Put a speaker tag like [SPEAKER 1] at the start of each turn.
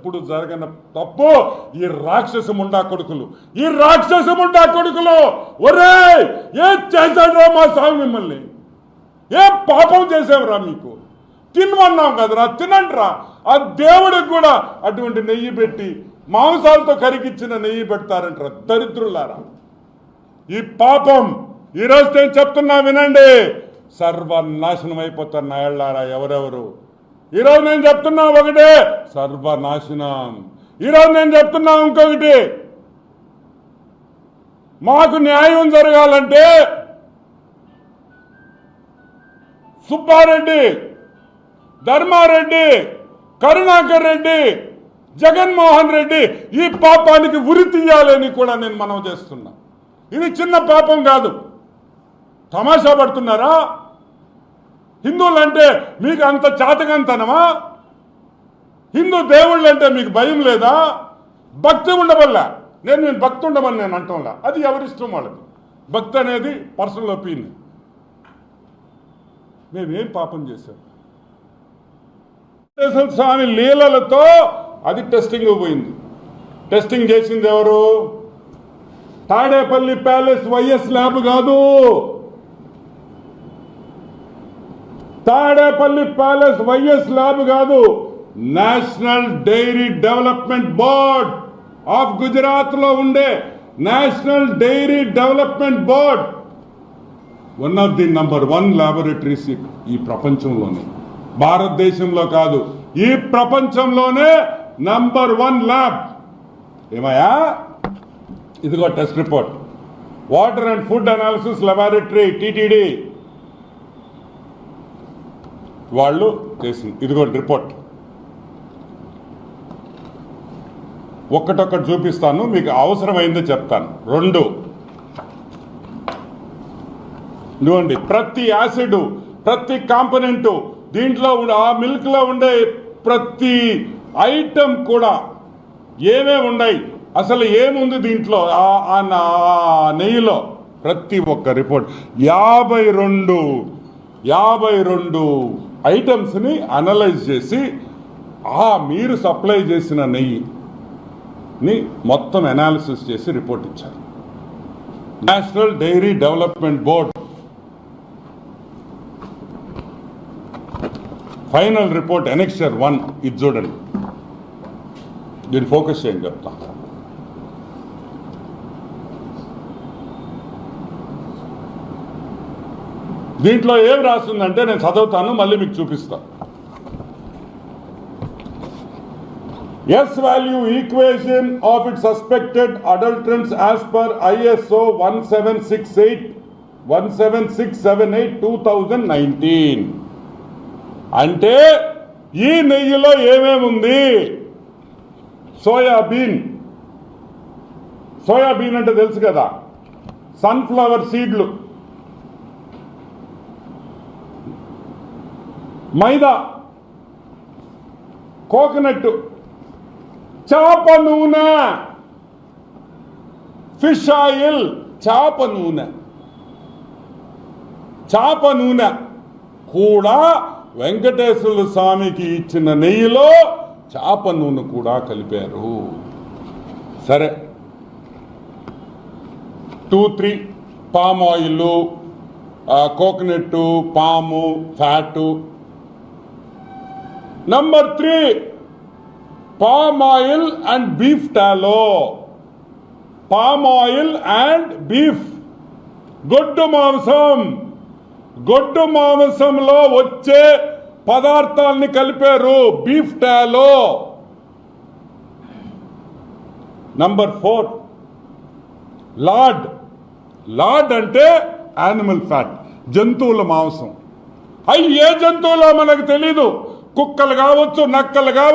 [SPEAKER 1] ఎప్పుడు జరగన తప్పు ఈ రాక్షసముండా కొడుకులు. ఈ రాక్షసముండా కొడుకులు. ఒరే ఏం చేశాడ్రా మా స్వామి మిమ్మల్ని? ఏ పాపం చేసావురా మీకు? తినమన్నాం కదరా తినండిరా. ఆ దేవుడికి కూడా అటువంటి నెయ్యి పెట్టి మాంసాలతో కరిగిచ్చిన నెయ్యి పెడతారంటారా దరిద్రులారా. ఈ పాపం ఈరోజు నేను చెప్తున్నా వినండి. సర్వనాశనం అయిపోతారు నాయళ్ళారా ఎవరెవరు? ఈరోజు నేను చెప్తున్నా ఒకటే. సర్వనాశనం. ఈరోజు నేను చెప్తున్నా ఇంకొకటి. మాకు న్యాయం జరగాలంటే సుబ్బారెడ్డి ధర్మారెడ్డి కరుణాకర్ రెడ్డి జగన్మోహన్ రెడ్డి ఈ పాపానికి ఉరి తీయాలని కూడా నేను మనం చేస్తున్నా. ఇది చిన్న పాపం కాదు. తమాషా పడుతున్నారా? హిందువులంటే మీకు అంత చాతకంతనమా? హిందూ దేవుళ్ళు అంటే మీకు భయం లేదా? భక్తి ఉండవల్ల నేను నేను భక్తి ఉండమని నేను అంటంలా. అది ఎవరిష్టం వాళ్ళకి? భక్తి అనేది పర్సనల్ ఒపీనియన్. మేమేం పాపం చేశాం? వెంకటేశ్వర స్వామి లీలలతో అది టెస్టింగ్ పోయింది. టెస్టింగ్ చేసింది ఎవరు? తాడేపల్లి ప్యాలెస్ వైఎస్ ల్యాబ్ కాదు. తాడేపల్లి ప్యాలెస్ వైఎస్ ల్యాబ్ కాదు national dairy development board of గుజరాత్లో ఉండే national dairy development board. One of the number one laboratories ఈ ప్రపంచంలోనే. భారతదేశంలో కాదు ఈ ప్రపంచంలోనే నంబర్ వన్ ల్యాబ్ ఏమయ్యా? ఇదిగో test report water and food analysis laboratory TTD వాళ్ళు చేసింది. ఇదిగో రిపోర్ట్ ఒక్కటొక్కటి చూపిస్తాను మీకు అవసరమైందో చెప్తాను. రెండు. ఇదిగోండి ప్రతి యాసిడ్ ప్రతి కాంపనెంట్ దీంట్లో ఉండే ఆ మిల్క్లో ఉండే ప్రతి ఐటమ్ కూడా ఏమేమి ఉన్నాయి? అసలు ఏముంది దీంట్లో? ఆ- నా- ఆ నెయ్యిలో ప్రతి ఒక్క రిపోర్ట్ యాభై రెండు యాభై రెండు ఐటమ్స్ని అనలైజ్ చేసి ఆ మీరు సప్లై చేసిన నెయ్యిని మొత్తం అనాలిసిస్ చేసి రిపోర్ట్ ఇచ్చారు. National dairy development board final report annexure one. ఇది చూడండి. దీన్ని ఫోకస్ చేయండి చెప్తాను దీంట్లో ఏం రాస్తుందంటే నేను చదువుతాను మళ్ళీ మీకు చూపిస్తా. S value equation of it suspected adulterants as per ISO one seven six eight one seven six seven eight two thousand nineteen అంటే ఈ నెయ్యిలో ఏమేమి ఉంది? సోయాబీన్. సోయాబీన్ అంటే తెలుసు కదా? సన్ఫ్లవర్ సీడ్లు. మైదా కోకోనట్ చేప నూనె ఫిష్ ఆయిల్ చేప నూనె. చేప నూనె కూడా వెంకటేశ్వర స్వామికి ఇచ్చిన నెయ్యిలో చేప నూనె కూడా కలిపారు. సరే. Two three palm oil coconut palm fat number three palm oil and beef tallow palm oil and beef గొడ్డు మాంసం. గొడ్డు మాంసంలో వచ్చే పదార్థాల్ని కలిపారు beef tallow number four lard lard అంటే యానిమల్ ఫ్యాట్ జంతువుల మాంసం. అవి ఏ జంతువులో మనకు తెలీదు? కుక్కలు కావచ్చు నక్కలు కావచ్చు